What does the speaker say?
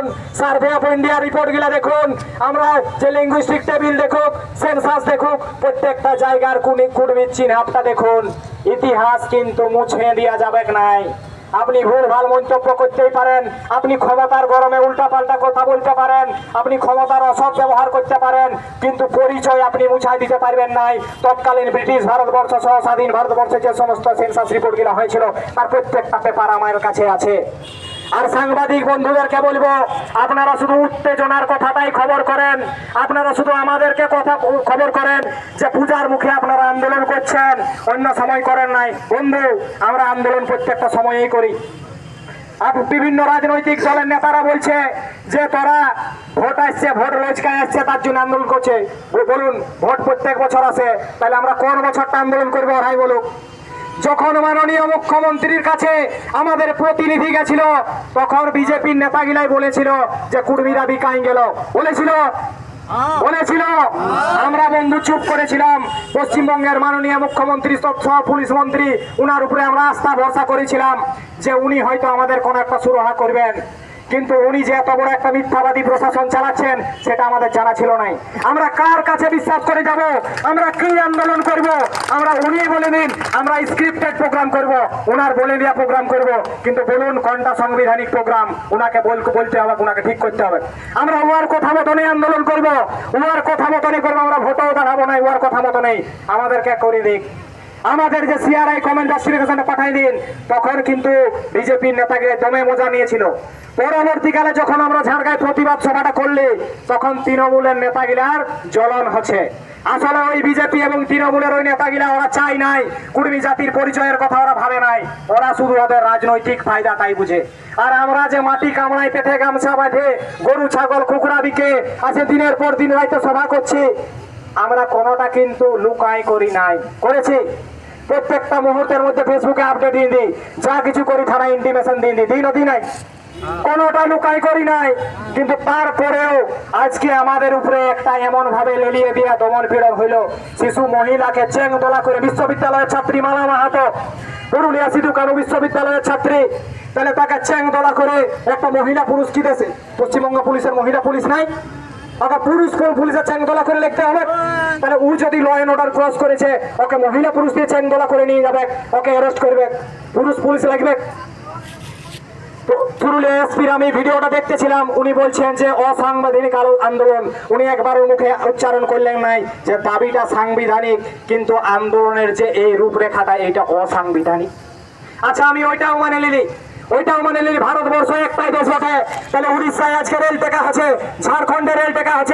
দেখুন survey of India রিপোর্টগুলা দেখুন। আমরা যে লিঙ্গুইস্টিক টেবিল দেখুক সেন্সাস দেখুক, প্রত্যেকটা জায়গার কুনি কুড়মির চিহ্নটা দেখুন। ইতিহাস কিন্তু মুছে দেওয়া যাবে নাই? আপনি ভুল ভালো মন্তব্য করতেই পারেন। আপনি ক্ষমতার গরমে উল্টাপাল্টা কথা বলতে পারেন। আপনি ক্ষমতার অসৎ ব্যবহার করতে পারেন। কিন্তু পরিচয় আপনি মুছাই দিতে পারবেন নাই। তৎকালীন ব্রিটিশ ভারতবর্ষ সহ স্বাধীন ভারতবর্ষে যে সমস্ত সেন্সাস রিপোর্টগুলো হয়েছিল, তার প্রত্যেকটা পেপার আমার কাছে আছে। আর সাংবাদিক বন্ধুদেরকে বলব, আপনারা শুধু উত্তেজনার কথাটাই খবর করেন। আপনারা শুধু আমাদেরকে কথা খবর করেন যে পূজার মুখে আপনারা আন্দোলন করছেন, অন্য সময় করেন নাই। বন্ধু, আমরা আন্দোলন প্রত্যেকটা সময়েই করি। বিভিন্ন রাজনৈতিক দলের নেতারা বলছে যে তোরা ভোট আসছে, ভোট রোজকায় আসছে, তার জন্য আন্দোলন করছে। বলুন, ভোট প্রত্যেক বছর আসে। তাহলে আমরা কোন বছরটা আন্দোলন করব, ওরাই বলুক। যখন মাননীয় মুখ্যমন্ত্রীর কাছে আমাদের প্রতিনিধি গেছিল, তখন বিজেপির নেতাগিলাই বলেছিল যে কুর্মীরা বিকাই গেল। বলেছিল? বলেছিল? আমরা বন্ধু চুপ করেছিলাম। পশ্চিমবঙ্গের মাননীয় মুখ্যমন্ত্রী সহ পুলিশ মন্ত্রী, উনার উপরে আমরা আস্থা ভরসা করেছিলাম যে উনি হয়তো আমাদের কোনো একটা সুরাহা করবেন। কিন্তু উনি যে এত বড় একটা মিথ্যাবাদী প্রশাসন চালাচ্ছেন, সেটা আমাদের জানা ছিল নাই। আমরা কার কাছে বিশ্বাস করে যাব? আমরা কি আন্দোলন করব? আমরা উনি বলে দিন আমরা স্ক্রিপ্টেড প্রোগ্রাম করব। ওনার বলে দেওয়া প্রোগ্রাম করব। কিন্তু বলুন, কোনটা সাংবিধানিক প্রোগ্রাম ওনাকে বল- বলতে হবে ওনাকে ঠিক করতে হবে। আমরা ওয়ার কথা মতনই আন্দোলন করব। ওয়ার কথা মতনই করব, আমরা ভোটও দাঁড়াবো না ওয়ার কথা মতনই। আমাদেরকে করে দিক। আমাদের যে সিআরআই কমান্ডার কমেন্ট জাস্টিফিকেশনটা পাঠাই দিন, তখন কিন্তু বিজেপির নেতাকে দমে মজা নিয়েছিল। পরবর্তীকালে যখন আমরা ঝাড়গায় প্রতিবাদ সভাটা করলে, তখন তৃণমূলের নেতাগিলার জ্বলন হচ্ছে। আসলে ওই বিজেপি এবং তৃণমূলের ওই নেতাগিলা ওরা চাই নাই, কুর্মী জাতির পরিচয়ের কথা ওরা ভাবে নাই। ওরা শুধু ওদের রাজনৈতিক ফায়দা তাই বুঝে। আর আমরা যে মাটি কামড়াই পেটে গামছা বাঁধে, গরু, ছাগল কুকুরা বিকে আছে দিনের পর দিন রাইতে সভা করছি আমরা কোনোটা কিন্তু লুকাই করি নাই। করেছি। প্রত্যেকটা মুহূর্তের মধ্যে ফেসবুকে আপডেট দিয়ে দিই। যা কিছু করি থানা ইন্টিমেশন দিয়ে দিই। দিই না দিই নাই। কোনোটা লুকাই করি নাই। কিন্তু তারপরেও আজকে আমাদের উপরে একটা এমন ভাবে লেলিয়ে দিয়া দমন পীড়ন হইল। শিশু মহিলাকে চেং দোলা করে বিশ্ববিদ্যালয়ের ছাত্রী মালা মাহাতো। পুরুলিয়া সিধু কানু বিশ্ববিদ্যালয়ের ছাত্রী। তাহলে তাকে চেং দোলা করে একটা মহিলা পুরুষ কি দেশে? পশ্চিমবঙ্গ পুলিশের মহিলা পুলিশ নাই। আবার পুরুষ কোন পুলিশের চ্যাংদোলা করে লিখতে হবে? তাহলে ও যদি ল অ্যান্ড অর্ডার ক্রস করেছে, ওকে মহিলা পুরুষ দিয়ে চ্যাংদোলা করে নিয়ে যাবে, ওকে অ্যারেস্ট করবে, পুরুষ পুলিশ লাগবে। পুরুলিয়া এসপির আমি ভিডিওটা দেখতেছিলাম, উনি বলছেন যে অসাংবিধানিক আন্দোলন। উনি একবারও মুখে উচ্চারণ করলেন নাই যে দাবিটা সাংবিধানিক, কিন্তু আন্দোলনের যে এই রূপরেখাটা এটা অসাংবিধানিক। আচ্ছা আমি ওইটাও মানে নিলি। ওইটাও মানে ভারতবর্ষ একটাই দেশ বটে তাহলে উড়িষ্যায় আজকে রেল টেকা আছে, ঝাড়খণ্ডে রেল টেকা আছে।